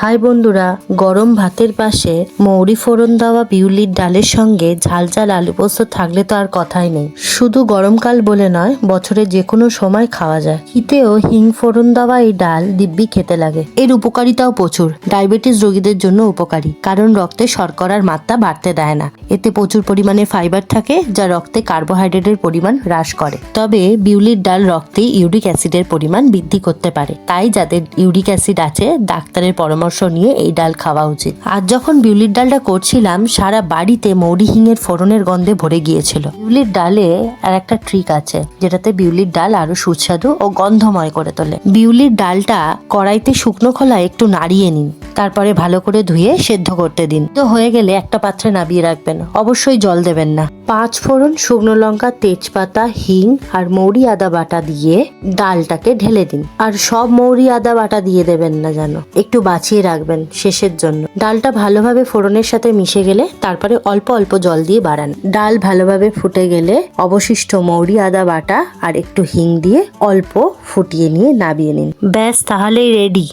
High বন্ধুরা, গরম ভাতের পাশে মৌরি ফোড়ন দেওয়া বিউলির ডালের সঙ্গে ঝাল ঝাল আলু পোস্ত থাকলে তো আর কথাই নেই। শুধু গরমকাল বলে নয়, বছরে যে কোনো সময় খাওয়া যায়। শীতেও হিং ফোড়ন দেওয়া এই ডাল দিব্যি খেতে লাগে। এর উপকারিতাও প্রচুর। ডায়াবেটিস রোগীদের জন্য উপকারী, কারণ রক্তে শর্করার মাত্রা বাড়তে দেয় না। এতে প্রচুর পরিমাণে ফাইবার থাকে, যা রক্তে কার্বোহাইড্রেটের পরিমাণ হ্রাস করে। তবে বিউলির ডাল রক্তে ইউরিক অ্যাসিডের পরিমাণ বৃদ্ধি করতে পারে। তাই যাদের ইউরিক অ্যাসিড আছে, ডাক্তারের পরামর্শ নিয়ে এই ডাল খাওয়া উচিত। আর যখন বিউলির ডালটা করছিলাম, সারা বাড়িতে মৌরি হিঙের ফোড়নের গন্ধে ভরে গিয়েছিল। বিউলির ডালে আর একটা ট্রিক আছে, যেটাতে বিউলির ডাল আরও সুস্বাদু ও গন্ধময় করে তোলে। বিউলির ডালটা কড়াইতে শুকনো খোলা একটু নাড়িয়ে নিন। তারপরে ভালো করে ধুয়ে সেদ্ধ করতে দিন। তো হয়ে গেলে একটা পাত্রে নামিয়ে রাখবেন। অবশ্যই জল দেবেন না। পাঁচ ফোড়ন শুকনো লঙ্কা, তেজপাতা, হিং আর মৌরি আদা বাটা দিয়ে ডালটাকে ঢেলে দিন। আর সব মৌরি আদা বাটা দিয়ে দেবেন না যেন। একটু বাঁচিয়ে রাখবেন শেষের জন্য। ডালটা ভালোভাবে ফোড়নের সাথে মিশে গেলে তারপরে অল্প অল্প জল দিয়ে বাড়ান। ডাল ভালোভাবে ফুটে গেলে অবশিষ্ট মৌরি আদা বাটা আর একটু হিং দিয়ে অল্প ফুটিয়ে নিয়ে নামিয়ে নিন। ব্যাস, তাহলেই রেডি।